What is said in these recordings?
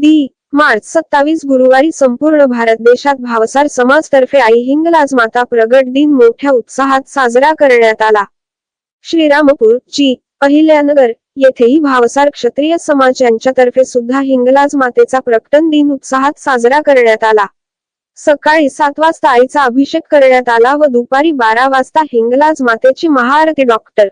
दी मार्च सत्तावीस गुरुवारी संपूर्ण भारत देशात भावसार समाज तर्फे आई हिंगलाज माता प्रगट दिन मोठ्या उत्साहात साजरा करण्यात आला. श्रीरामपूर ची अहिल्यानगर येथेही भावसार क्षत्रिय समाज यांच्यातर्फे सुद्धा हिंगलाज मातेचा प्रकटन दिन उत्साहात साजरा करण्यात आला. सकाळी सात वाजता आईचा अभिषेक करण्यात आला व दुपारी बारा वाजता हिंगलाज मातेची महाआरती डॉक्टर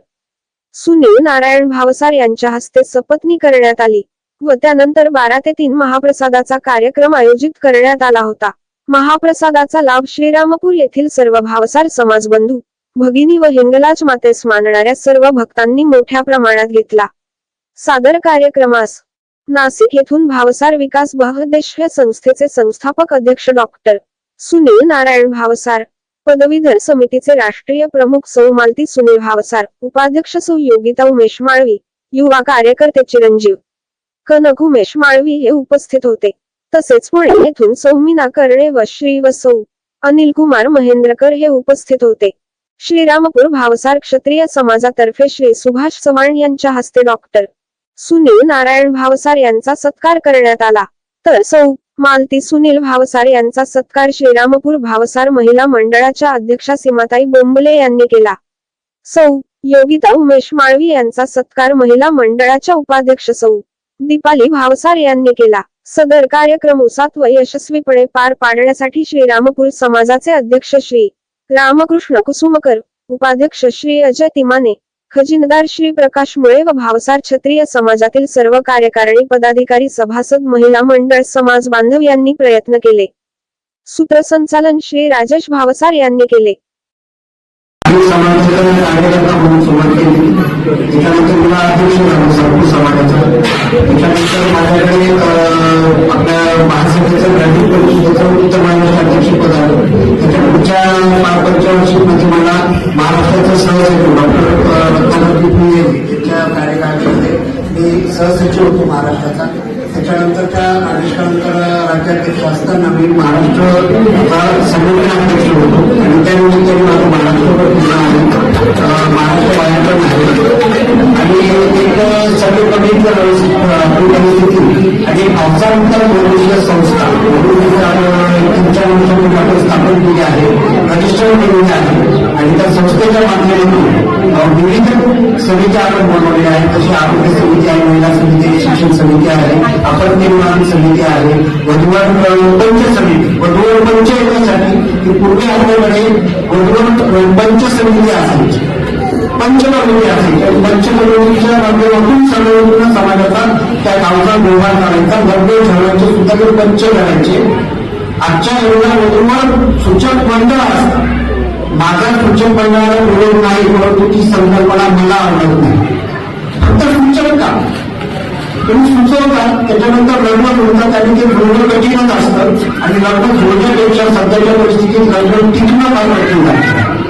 सुनील नारायण भावसार यांच्या हस्ते सपत्नी करण्यात आली. व त्यानंतर बारा ते तीन महाप्रसादाचा कार्यक्रम आयोजित करण्यात आला होता. महाप्रसादाचा लाभ श्रीरामपूर येथील सर्व भावसार समाज बंधू भगिनी व हिंगलाज मातेस मानणाऱ्या सर्व भक्तांनी मोठ्या प्रमाणात घेतला. सादर कार्यक्रमास नाशिक येथून भावसार विकास बहुउद्देशीय संस्थेचे संस्थापक अध्यक्ष डॉक्टर सुनील नारायण भावसार पदवीधर समितीचे राष्ट्रीय प्रमुख सौ मालती सुनील भावसार उपाध्यक्ष सौ योगिता उमेश माळवी युवा कार्यकर्ते चिरंजीव कनक उमेश माळवी हे उपस्थित होते. तसेच पुणे येथून सौमिना कर्णे व श्री व सौ अनिल कुमार महेंद्रकर हे उपस्थित होते. श्रीरामपूर भावसार क्षत्रिय समाजातर्फे श्री सुभाष चव्हाण यांच्या हस्ते डॉक्टर सुनील नारायण भावसार यांचा सत्कार करण्यात आला. तर सौ मालती सुनील भावसार यांचा सत्कार श्रीरामपूर भावसार महिला मंडळाच्या अध्यक्षा सीमाताई बोंबले यांनी केला. सौ योगिता उमेश माळवी यांचा सत्कार महिला मंडळाच्या उपाध्यक्ष सौ दीपाली भावसार यांनी केला. सदर कार्यक्रम उसात व यशस्वीपणे पार पाडण्यासाठी श्रीरामपूर समाजाचे अध्यक्ष श्री. रामकृष्ण कुसुमकर उपाध्यक्ष श्री अजय तिमाने खजिनदार श्री प्रकाश मुळे व भावसार क्षत्रिय समाजातील सर्व कार्यकारिणी पदाधिकारी सभासद महिला मंडळ समाज बांधव यांनी प्रयत्न केले. सूत्रसंचालन श्री राजेश भावसार यांनी केले. समाज त्याच्यानंतर माझ्याकडे आपल्या महासंघाचं ग्रामीण परिषदेचं उत्तर महाराष्ट्र अध्यक्षपद आलं त्याच्या पुढच्या पाच पंचवर्षीमध्ये मला महाराष्ट्राचं सहसचिव डॉक्टर रत्नाकर यांच्या कार्यकाळामध्ये मी सहसचिव होतो महाराष्ट्राचा. त्याच्यानंतरच्या आदेशानंतर राज्याध्यक्ष असताना मी महाराष्ट्र संघटनाध्यक्ष होतो. आणि त्यानिमित्ताने माझं महाराष्ट्रभर फिरणं परिस्थिती आणि संस्था तुमच्या वर्षामध्ये आपण स्थापन केली आहे प्रतिष्ठान केलेली आहे. आणि त्या संस्थेच्या माध्यमातून विविध समित्या आपण बनवलेल्या आहेत. तशी आरोग्य समिती आहे महिला समिती आहे शिक्षण समिती आहे आपण निर्माण समिती आहे वधूवर पंच समिती वधूवर पंच येण्यासाठी की पूर्वी आपल्याकडे वधूवर पंच समिती असायची पंचमर्मी असायची आणि माध्यमातून सर्व समाजाचा त्या गावचा व्यवहार आता भरपूर ठरवायचे सुद्धा ते पंच करायचे. आजच्या एवढ्या वधूवर सूचक मंडळ असतात. माझा सूचक मंडळाला विरोध नाही परंतु ती संकल्पना मला आवडत नाही. फक्त सूचक तुम्ही सुचवता त्याच्यानंतर लग्न होतात आणि ते थोडं कठीणच असतं. आणि लग्न होण्यापेक्षा सध्याच्या परिस्थितीत लग्न टिकणं फार कठीण आहे.